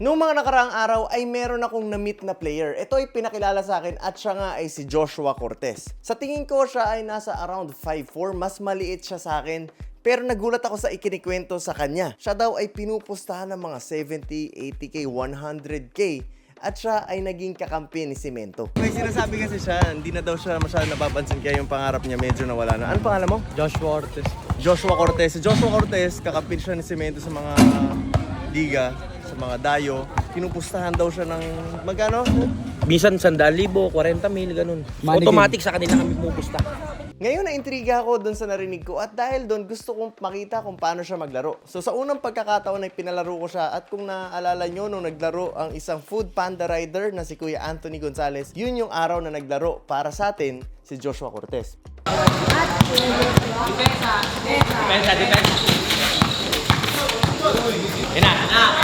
Noong mga nakaraang araw ay meron akong na-meet na player. Ito ay pinakilala sa akin at siya nga ay si Joshua Cortez. Sa tingin ko siya ay nasa around 5'4", mas maliit siya sa akin. Pero nagulat ako sa ikinikwento sa kanya. Siya daw ay pinupustahan ng mga 70, 80k, 100k at siya ay naging kakampi ni Cemento. May sinasabi kasi siya, hindi na daw siya masyado napapansin kaya yung pangarap niya medyo nawala na. Ano pangalan mo? Joshua Ortiz. Joshua Cortez. Si Joshua Cortez, kakampi siya ni Cemento sa mga liga, mga dayo. Pinupustahan daw siya ng magkano? Minsan 100,000, 40 mil, ganun. Money Automatic sa kanila kami pupusta. Ngayon na-intriga ako doon sa narinig ko at dahil doon gusto kong makita kung paano siya maglaro. So sa unang pagkakataon ay pinalaro ko siya at kung naaalala nyo nung naglaro ang isang food panda rider na si Kuya Anthony Gonzalez, yun yung araw na naglaro para sa atin si Joshua Cortez. Depensa, depensa. Yan na.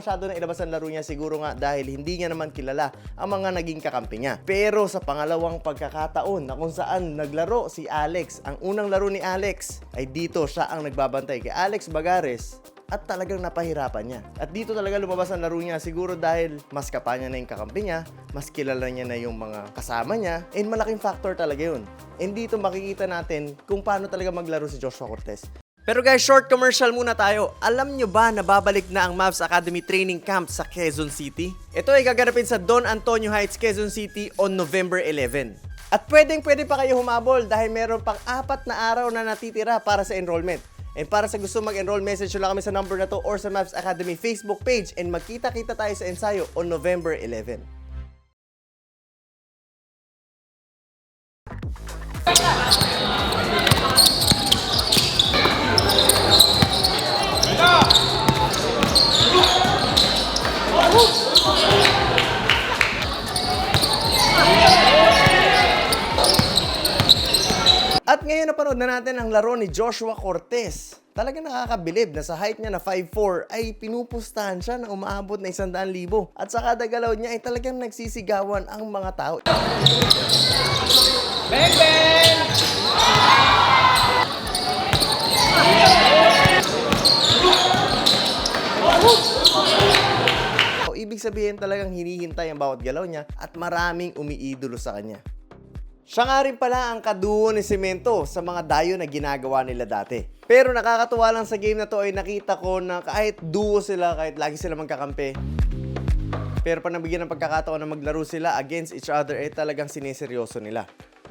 Masyado na ilabas ang laro niya siguro nga dahil hindi niya naman kilala ang mga naging kakampi niya. Pero sa pangalawang pagkakataon na kung saan naglaro si Alex, ang unang laro ni Alex ay dito siya ang nagbabantay kay Alex Bagares at talagang napahirapan niya. At dito talaga lumabas ang laro niya siguro dahil mas kapa niya na yung kakampi niya, mas kilala niya na yung mga kasama niya, and malaking factor talaga yun. And dito makikita natin kung paano talaga maglaro si Joshua Cortez. Pero guys, short commercial muna tayo. Alam nyo ba na babalik na ang Mavs Academy Training Camp sa Quezon City? Ito ay gaganapin sa Don Antonio Heights, Quezon City on November 11. At pwedeng pwede pa kayo humabol dahil meron pang apat na araw na natitira para sa enrollment. And para sa gusto mag-enroll, message nyo lang kami sa number na to or sa Mavs Academy Facebook page and magkita-kita tayo sa ensayo on November 11. Ngayon napanood na natin ang laro ni Joshua Cortez. Talagang nakakabilib na sa height niya na 5'4 ay pinupustahan siya na umaabot na 100,000 at sa kada galaw niya ay talagang nagsisigawan ang mga tao. O, ibig sabihin talagang hinihintay ang bawat galaw niya at maraming umiidolo sa kanya. Siya nga rin pala ang kaduo ni Semento sa mga dayo na ginagawa nila dati. Pero nakakatuwa lang sa game na to ay nakita ko na kahit duo sila, kahit lagi sila magkakampi, pero pag nabigyan ng pagkakataon na maglaro sila against each other, eh talagang sineseryoso nila.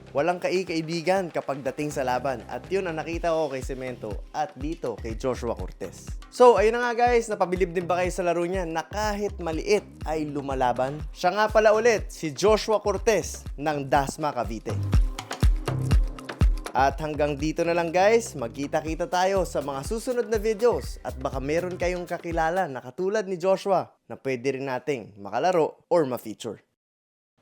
Walang kai-kaibigan kapag dating sa laban. At yun ang nakita ko kay Semento at dito kay Joshua Cortez. So, ayun na nga guys, napabilib din ba kayo sa laro niya na kahit maliit ay lumalaban? Siya nga pala ulit, si Joshua Cortez ng Dasma Cavite. At hanggang dito na lang guys, magkita-kita tayo sa mga susunod na videos at baka meron kayong kakilala na katulad ni Joshua na pwede rin nating makalaro or ma-feature.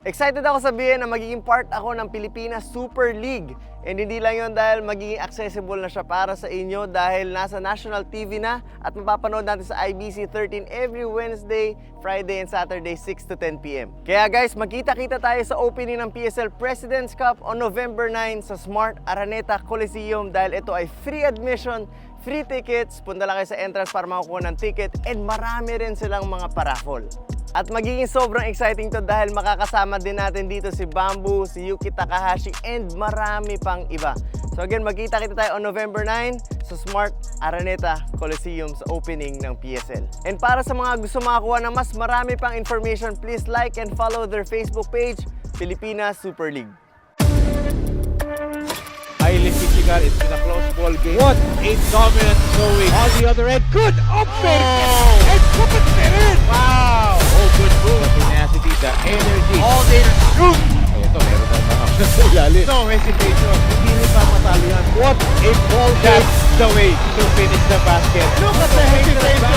Excited ako sabihin na magiging part ako ng Pilipinas Super League. And hindi lang yun dahil magiging accessible na siya para sa inyo dahil nasa national TV na at mapapanood natin sa IBC 13 every Wednesday, Friday, and Saturday 6 to 10 p.m. Kaya guys, magkita-kita tayo sa opening ng PSL President's Cup on November 9 sa Smart Araneta Coliseum dahil ito ay free admission free tickets, punta lang kayo sa entrance para makakuha ng ticket and marami rin silang mga paraffol. At magiging sobrang exciting to dahil makakasama din natin dito si Bamboo, si Yuki Takahashi, and marami pang iba. So again, magkita-kita tayo on November 9 sa Smart Araneta Coliseum sa opening ng PSL. And para sa mga gusto makakuha ng mas marami pang information, please like and follow their Facebook page, Pilipinas Super League. highly physical. It's been a close ball game. What a dominant showing. On the other end, good open oh. and put it in. Wow. Tenacity, the energy. All day. Ay, ito, meron na mga sa ilalim. No hesitation. Hindi pa matalo yan. What a ball That's the way to finish the basket. Look at the hesitation.